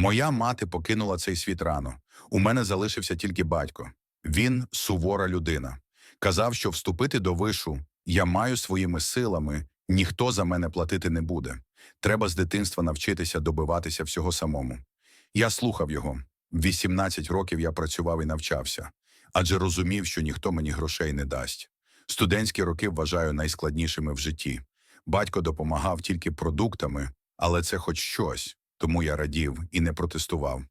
Моя мати покинула цей світ рано. У мене залишився тільки батько. Він сувора людина. Казав, що вступити до вишу я маю своїми силами, ніхто за мене платити не буде. Треба з дитинства навчитися добиватися всього самому. Я слухав його. В 18 років я працював і навчався, адже розумів, що ніхто мені грошей не дасть. Студентські роки вважаю найскладнішими в житті. Батько допомагав тільки продуктами, але це хоч щось, тому я радів і не протестував.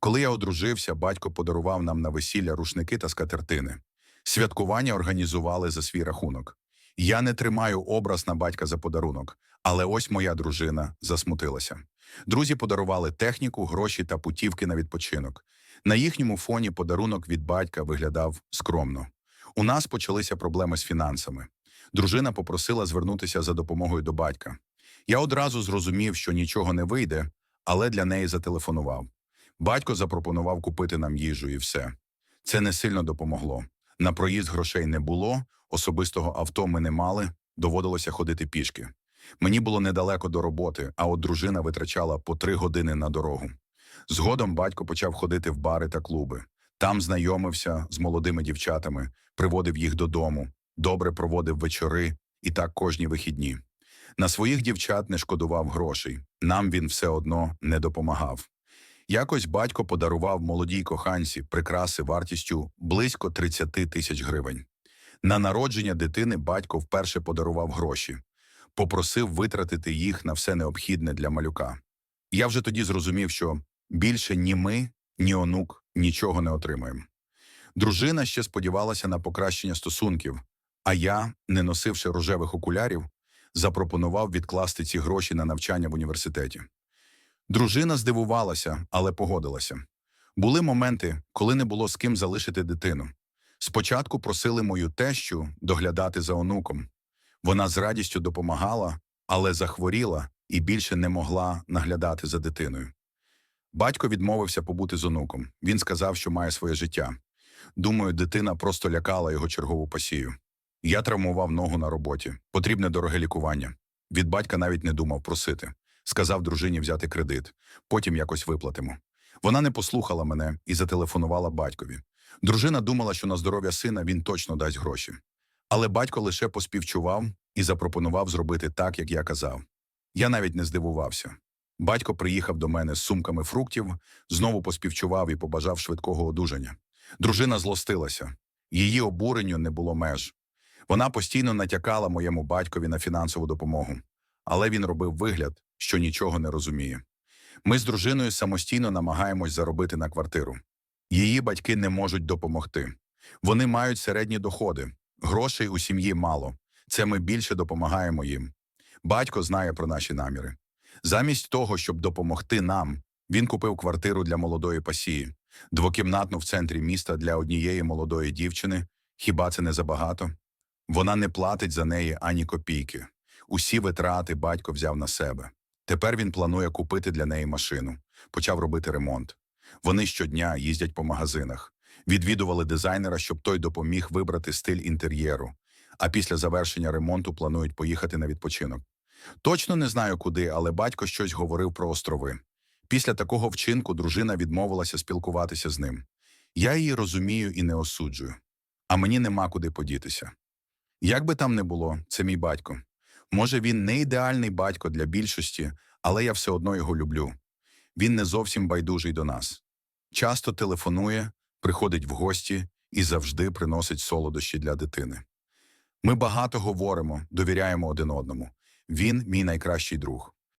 Коли я одружився, батько подарував нам на весілля рушники та скатертини. Святкування організували за свій рахунок. Я не тримаю образ на батька за подарунок, але ось моя дружина засмутилася. Друзі подарували техніку, гроші та путівки на відпочинок. На їхньому фоні подарунок від батька виглядав скромно. У нас почалися проблеми з фінансами. Дружина попросила звернутися за допомогою до батька. Я одразу зрозумів, що нічого не вийде, але для неї зателефонував. Батько запропонував купити нам їжу і все. Це не сильно допомогло. На проїзд грошей не було, особистого авто ми не мали, доводилося ходити пішки. Мені було недалеко до роботи, а от дружина витрачала по три години на дорогу. Згодом батько почав ходити в бари та клуби. Там знайомився з молодими дівчатами, приводив їх додому, добре проводив вечори і так кожні вихідні. На своїх дівчат не шкодував грошей, нам він все одно не допомагав. Якось батько подарував молодій коханці прикраси вартістю близько 30 тисяч гривень. На народження дитини батько вперше подарував гроші, попросив витратити їх на все необхідне для малюка. Я вже тоді зрозумів, що більше ні ми, ні онук нічого не отримаємо. Дружина ще сподівалася на покращення стосунків, а я, не носивши рожевих окулярів, запропонував відкласти ці гроші на навчання в університеті. Дружина здивувалася, але погодилася. Були моменти, коли не було з ким залишити дитину. Спочатку просили мою тещу доглядати за онуком. Вона з радістю допомагала, але захворіла і більше не могла наглядати за дитиною. Батько відмовився побути з онуком. Він сказав, що має своє життя. Думаю, дитина просто лякала його чергову пасію. Я травмував ногу на роботі. Потрібне дороге лікування. Від батька навіть не думав просити. Сказав дружині взяти кредит, потім якось виплатимо. Вона не послухала мене і зателефонувала батькові. Дружина думала, що на здоров'я сина він точно дасть гроші. Але батько лише поспівчував і запропонував зробити так, як я казав. Я навіть не здивувався. Батько приїхав до мене з сумками фруктів, знову поспівчував і побажав швидкого одужання. Дружина злостилася. Її обуренню не було меж. Вона постійно натякала моєму батькові на фінансову допомогу, але він робив вигляд, що нічого не розуміє. Ми з дружиною самостійно намагаємось заробити на квартиру. Її батьки не можуть допомогти. Вони мають середні доходи, грошей у сім'ї мало. Це ми більше допомагаємо їм. Батько знає про наші наміри. Замість того, щоб допомогти нам, він купив квартиру для молодої пасії, двокімнатну в центрі міста для однієї молодої дівчини. Хіба це не забагато? Вона не платить за неї ані копійки. Усі витрати батько взяв на себе. Тепер він планує купити для неї машину, почав робити ремонт. Вони щодня їздять по магазинах, відвідували дизайнера, щоб той допоміг вибрати стиль інтер'єру. А після завершення ремонту планують поїхати на відпочинок. Точно не знаю куди, але батько щось говорив про острови. Після такого вчинку дружина відмовилася спілкуватися з ним. Я її розумію і не осуджую, а мені нема куди подітися. Як би там не було, це мій батько. Може, він не ідеальний батько для більшості, але я все одно його люблю. Він не зовсім байдужий до нас. Часто телефонує, приходить в гості і завжди приносить солодощі для дитини. Ми багато говоримо, довіряємо один одному. Він мій найкращий друг.